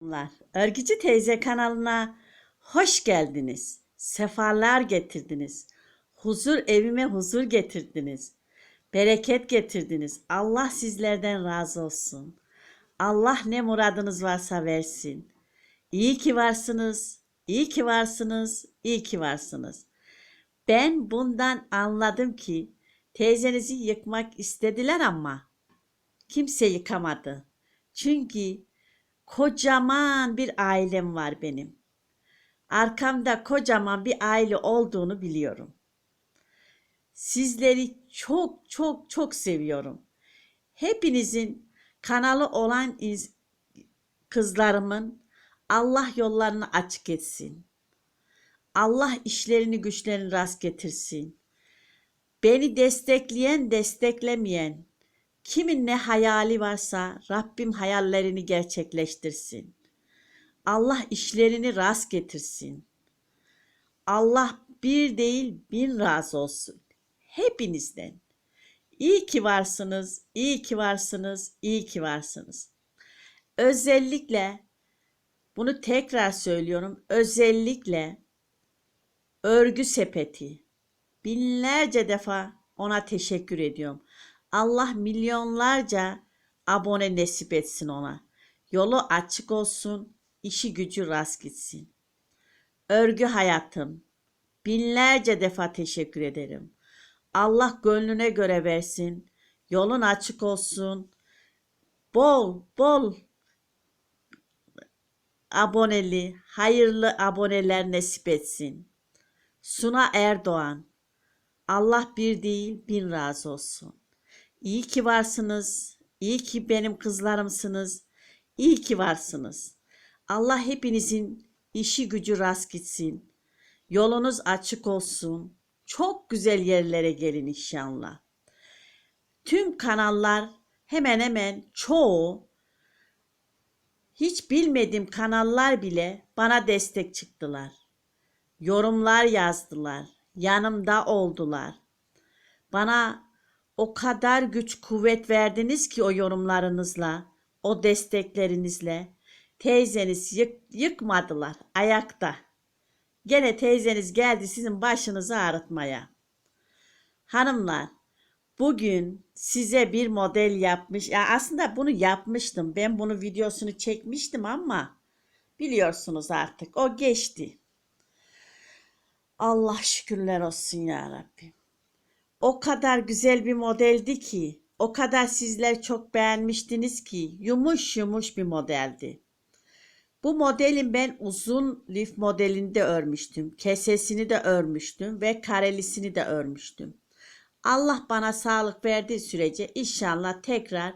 Merhabalar. Örgücü teyze kanalına hoş geldiniz. Sefalar getirdiniz. Huzur evime huzur getirdiniz. Bereket getirdiniz. Allah sizlerden razı olsun. Allah ne muradınız varsa versin. İyi ki varsınız. İyi ki varsınız. İyi ki varsınız. Ben bundan anladım ki teyzenizi yıkmak istediler ama kimse yıkamadı. Çünkü kocaman bir ailem var benim. Arkamda kocaman bir aile olduğunu biliyorum. Sizleri çok çok çok seviyorum. Hepinizin kanalı olan kızlarımın Allah yollarını açık etsin. Allah işlerini güçlerini rast getirsin. Beni destekleyen desteklemeyen Kimin ne hayali varsa Rabbim hayallerini gerçekleştirsin. Allah işlerini rast getirsin. Allah bir değil bin razı olsun. Hepinizden. İyi ki varsınız, iyi ki varsınız, iyi ki varsınız. Özellikle bunu tekrar söylüyorum. Özellikle örgü sepeti. Binlerce defa ona teşekkür ediyorum. Allah milyonlarca abone nasip etsin ona. Yolu açık olsun, işi gücü rast gitsin. Örgü hayatım, binlerce defa teşekkür ederim. Allah gönlüne göre versin, yolun açık olsun. Bol bol aboneli, hayırlı aboneler nasip etsin. Suna Erdoğan, Allah bir değil bin razı olsun. İyi ki varsınız. İyi ki benim kızlarımsınız. İyi ki varsınız. Allah hepinizin işi gücü rast gitsin. Yolunuz açık olsun. Çok güzel yerlere gelin inşallah. Tüm kanallar hemen hemen çoğu hiç bilmediğim kanallar bile bana destek çıktılar. Yorumlar yazdılar. Yanımda oldular. Bana o kadar güç kuvvet verdiniz ki o yorumlarınızla, o desteklerinizle. Teyzeniz yık, yıkmadılar ayakta. Gene teyzeniz geldi sizin başınızı ağrıtmaya. Hanımlar, bugün size bir model yapmış. Ya aslında bunu yapmıştım. Ben bunu videosunu çekmiştim ama biliyorsunuz artık o geçti. Allah şükürler olsun ya Rabbim o kadar güzel bir modeldi ki, o kadar sizler çok beğenmiştiniz ki yumuş yumuş bir modeldi. Bu modelin ben uzun lif modelinde örmüştüm. Kesesini de örmüştüm ve karelisini de örmüştüm. Allah bana sağlık verdiği sürece inşallah tekrar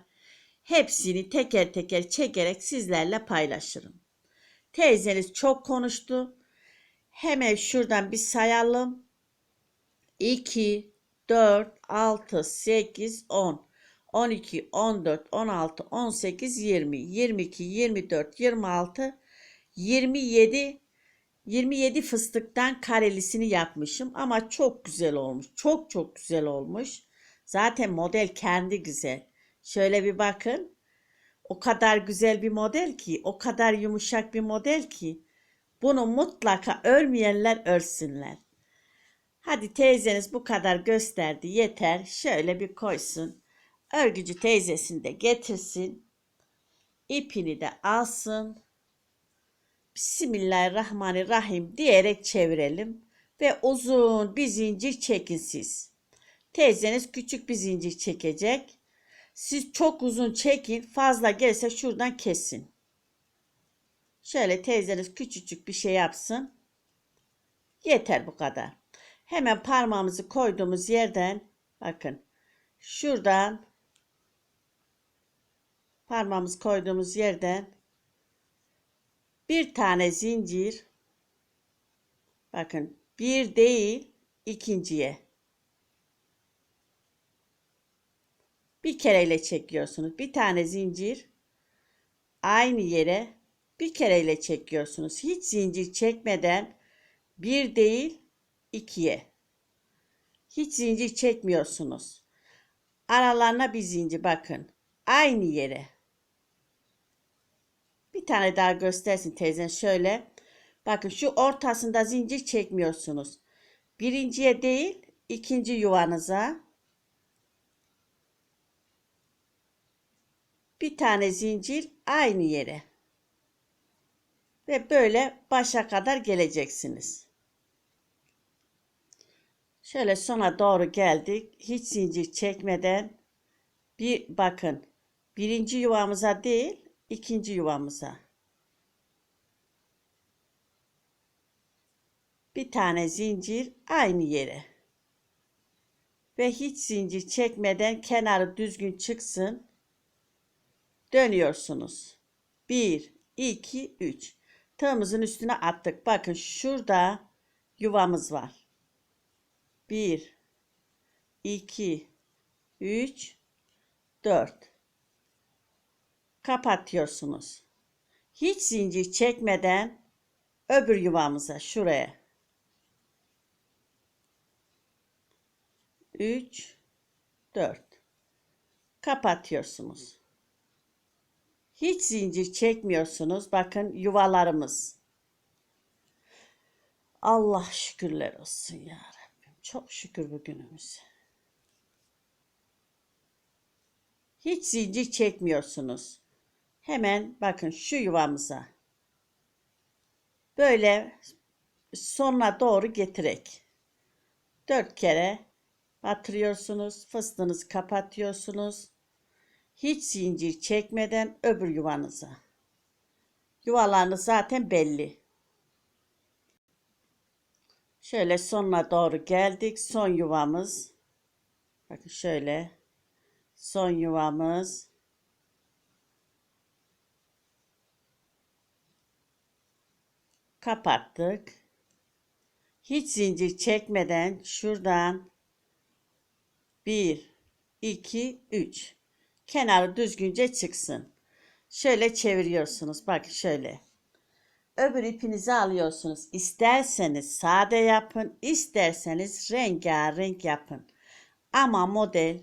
hepsini teker teker çekerek sizlerle paylaşırım. Teyzeniz çok konuştu. Hemen şuradan bir sayalım. 2, 4, 6, 8, 10, 12, 14, 16, 18, 20, 22, 24, 26, 27, 27 fıstıktan karelisini yapmışım ama çok güzel olmuş. Çok çok güzel olmuş. Zaten model kendi güzel. Şöyle bir bakın. O kadar güzel bir model ki, o kadar yumuşak bir model ki bunu mutlaka örmeyenler örsünler. Hadi teyzeniz bu kadar gösterdi yeter. Şöyle bir koysun. Örgücü teyzesini de getirsin. İpini de alsın. Bismillahirrahmanirrahim diyerek çevirelim. Ve uzun bir zincir çekin siz. Teyzeniz küçük bir zincir çekecek. Siz çok uzun çekin. Fazla gelirse şuradan kesin. Şöyle teyzeniz küçücük bir şey yapsın. Yeter bu kadar. Hemen parmağımızı koyduğumuz yerden bakın şuradan parmağımızı koyduğumuz yerden bir tane zincir bakın bir değil ikinciye bir kereyle çekiyorsunuz. Bir tane zincir aynı yere bir kereyle çekiyorsunuz. Hiç zincir çekmeden bir değil 2'ye. Hiç zincir çekmiyorsunuz. Aralarına bir zincir bakın. Aynı yere. Bir tane daha göstersin teyzen şöyle. Bakın şu ortasında zincir çekmiyorsunuz. Birinciye değil ikinci yuvanıza bir tane zincir aynı yere. Ve böyle başa kadar geleceksiniz. Şöyle sona doğru geldik. Hiç zincir çekmeden bir bakın. Birinci yuvamıza değil, ikinci yuvamıza. Bir tane zincir aynı yere. Ve hiç zincir çekmeden kenarı düzgün çıksın. Dönüyorsunuz. 1, 2, 3. Tığımızın üstüne attık. Bakın şurada yuvamız var. 1, 2, 3, 4. Kapatıyorsunuz. Hiç zincir çekmeden öbür yuvamıza şuraya. 3, 4. Kapatıyorsunuz. Hiç zincir çekmiyorsunuz. Bakın yuvalarımız. Allah şükürler olsun ya. Çok şükür bugünümüze. Hiç zincir çekmiyorsunuz. Hemen bakın şu yuvamıza. Böyle sonuna doğru getirek. Dört kere batırıyorsunuz. Fıstığınızı kapatıyorsunuz. Hiç zincir çekmeden öbür yuvanıza. Yuvalarınız zaten belli. Şöyle sonuna doğru geldik. Son yuvamız. Bakın şöyle. Son yuvamız. Kapattık. Hiç zincir çekmeden şuradan 1 2 3 kenarı düzgünce çıksın. Şöyle çeviriyorsunuz. Bak şöyle. Öbür ipinizi alıyorsunuz. İsterseniz sade yapın, isterseniz rengarenk yapın. Ama model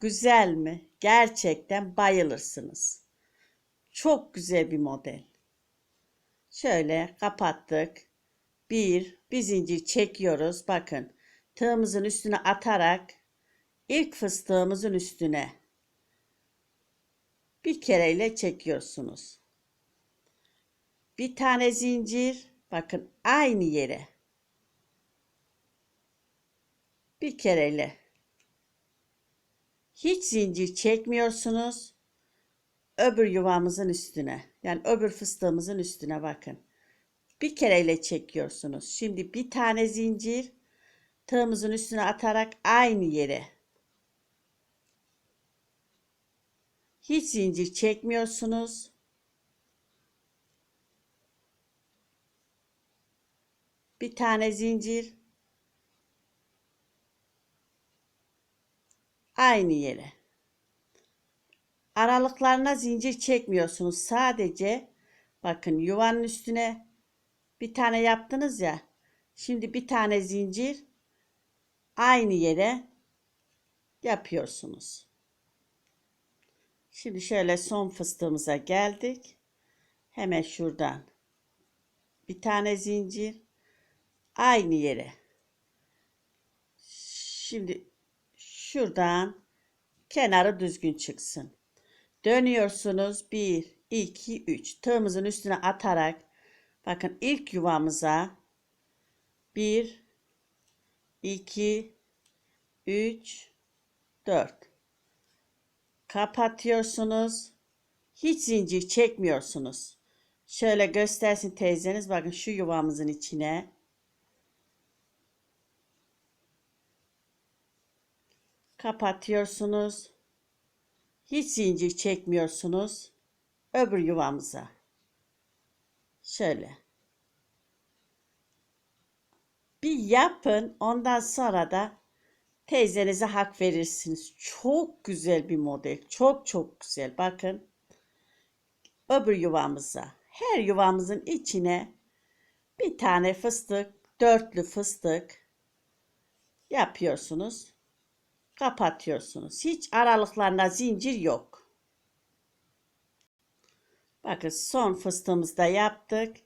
güzel mi? Gerçekten bayılırsınız. Çok güzel bir model. Şöyle kapattık. Bir, bir zincir çekiyoruz. Bakın tığımızın üstüne atarak ilk fıstığımızın üstüne bir kereyle çekiyorsunuz. Bir tane zincir bakın aynı yere. Bir kereyle. Hiç zincir çekmiyorsunuz. Öbür yuvamızın üstüne yani öbür fıstığımızın üstüne bakın. Bir kereyle çekiyorsunuz. Şimdi bir tane zincir tığımızın üstüne atarak aynı yere. Hiç zincir çekmiyorsunuz. Bir tane zincir. Aynı yere. Aralıklarına zincir çekmiyorsunuz. Sadece bakın yuvanın üstüne bir tane yaptınız ya. Şimdi bir tane zincir aynı yere yapıyorsunuz. Şimdi şöyle son fıstığımıza geldik. Hemen şuradan bir tane zincir aynı yere. Şimdi şuradan kenarı düzgün çıksın. Dönüyorsunuz 1 2 3 tığımızın üstüne atarak bakın ilk yuvamıza 1 2 3 4 kapatıyorsunuz. Hiç zincir çekmiyorsunuz. Şöyle göstersin teyzeniz. Bakın şu yuvamızın içine. Kapatıyorsunuz. Hiç zincir çekmiyorsunuz. Öbür yuvamıza. Şöyle. Bir yapın. Ondan sonra da Teyzenize hak verirsiniz. Çok güzel bir model. Çok çok güzel. Bakın. Öbür yuvamıza. Her yuvamızın içine bir tane fıstık, dörtlü fıstık yapıyorsunuz. Kapatıyorsunuz. Hiç aralıklarında zincir yok. Bakın son fıstığımızı da yaptık.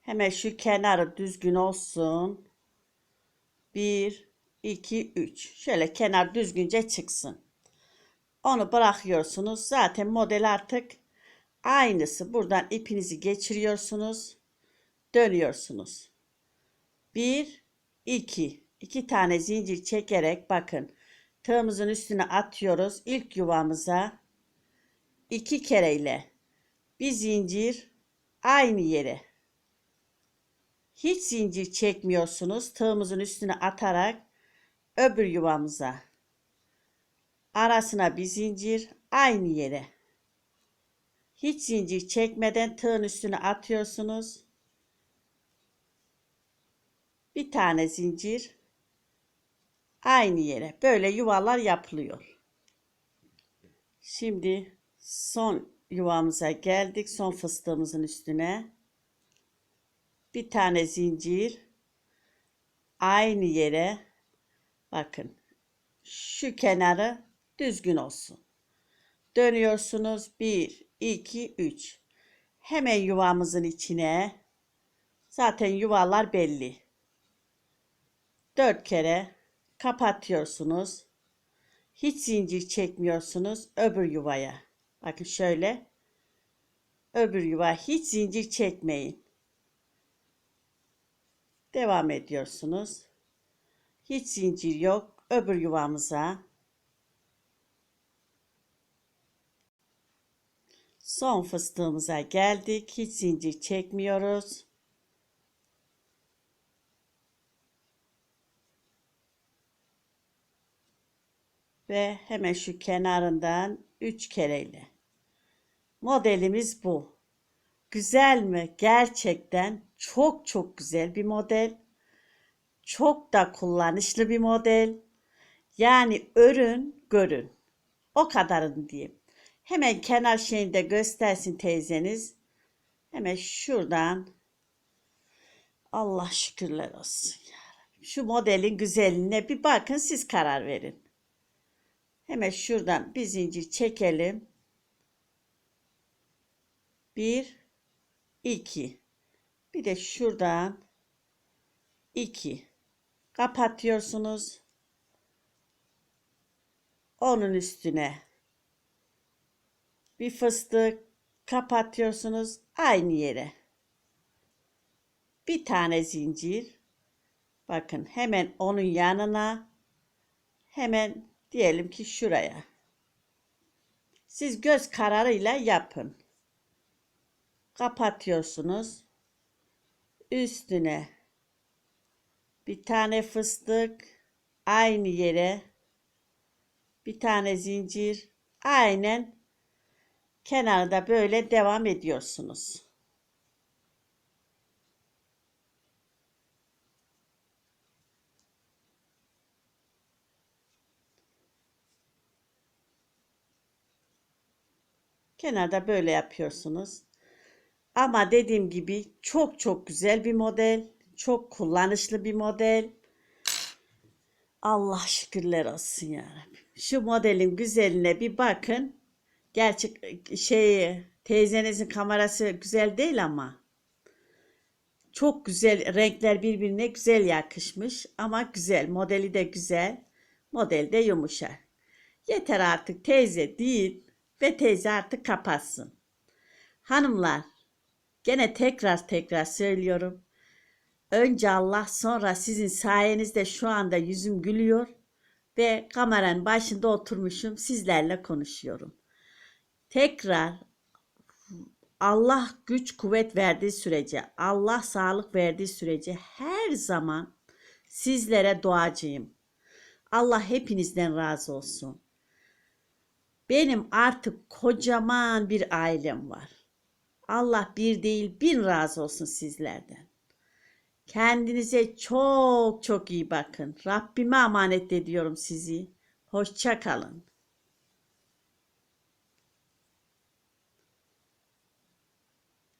Hemen şu kenarı düzgün olsun. 1, 2, 3. Şöyle kenar düzgünce çıksın. Onu bırakıyorsunuz. Zaten model artık aynısı. Buradan ipinizi geçiriyorsunuz. Dönüyorsunuz. 1, 2. 2 tane zincir çekerek bakın. Tığımızın üstüne atıyoruz. İlk yuvamıza iki kereyle bir zincir aynı yere. Hiç zincir çekmiyorsunuz. Tığımızın üstüne atarak öbür yuvamıza. Arasına bir zincir aynı yere. Hiç zincir çekmeden tığın üstüne atıyorsunuz. Bir tane zincir aynı yere. Böyle yuvalar yapılıyor. Şimdi son yuvamıza geldik. Son fıstığımızın üstüne. Bir tane zincir aynı yere bakın şu kenarı düzgün olsun. Dönüyorsunuz 1 2 3. Hemen yuvamızın içine zaten yuvalar belli. 4 kere kapatıyorsunuz. Hiç zincir çekmiyorsunuz öbür yuvaya. Bakın şöyle. Öbür yuva hiç zincir çekmeyin. Devam ediyorsunuz. Hiç zincir yok. Öbür yuvamıza. Son fıstığımıza geldik. Hiç zincir çekmiyoruz. Ve hemen şu kenarından 3 kereyle. Modelimiz bu. Güzel mi? Gerçekten çok çok güzel bir model. Çok da kullanışlı bir model. Yani örün görün. O kadarın diyeyim. Hemen kenar şeyini de göstersin teyzeniz. Hemen şuradan Allah şükürler olsun. yarabbim. Şu modelin güzelliğine bir bakın siz karar verin. Hemen şuradan bir zincir çekelim. Bir, iki. Bir de şuradan iki. Kapatıyorsunuz. Onun üstüne bir fıstık kapatıyorsunuz aynı yere. Bir tane zincir. Bakın hemen onun yanına hemen diyelim ki şuraya. Siz göz kararıyla yapın. Kapatıyorsunuz. Üstüne bir tane fıstık aynı yere bir tane zincir aynen kenarda böyle devam ediyorsunuz. Kenarda böyle yapıyorsunuz. Ama dediğim gibi çok çok güzel bir model. Çok kullanışlı bir model. Allah şükürler olsun ya Rabbim. Şu modelin güzeline bir bakın. Gerçek şey teyzenizin kamerası güzel değil ama çok güzel renkler birbirine güzel yakışmış ama güzel modeli de güzel model de yumuşak. Yeter artık teyze değil ve teyze artık kapatsın. Hanımlar gene tekrar tekrar söylüyorum. Önce Allah sonra sizin sayenizde şu anda yüzüm gülüyor ve kameranın başında oturmuşum sizlerle konuşuyorum. Tekrar Allah güç kuvvet verdiği sürece, Allah sağlık verdiği sürece her zaman sizlere duacıyım. Allah hepinizden razı olsun. Benim artık kocaman bir ailem var. Allah bir değil bin razı olsun sizlerden. Kendinize çok çok iyi bakın. Rabbime emanet ediyorum sizi. Hoşça kalın.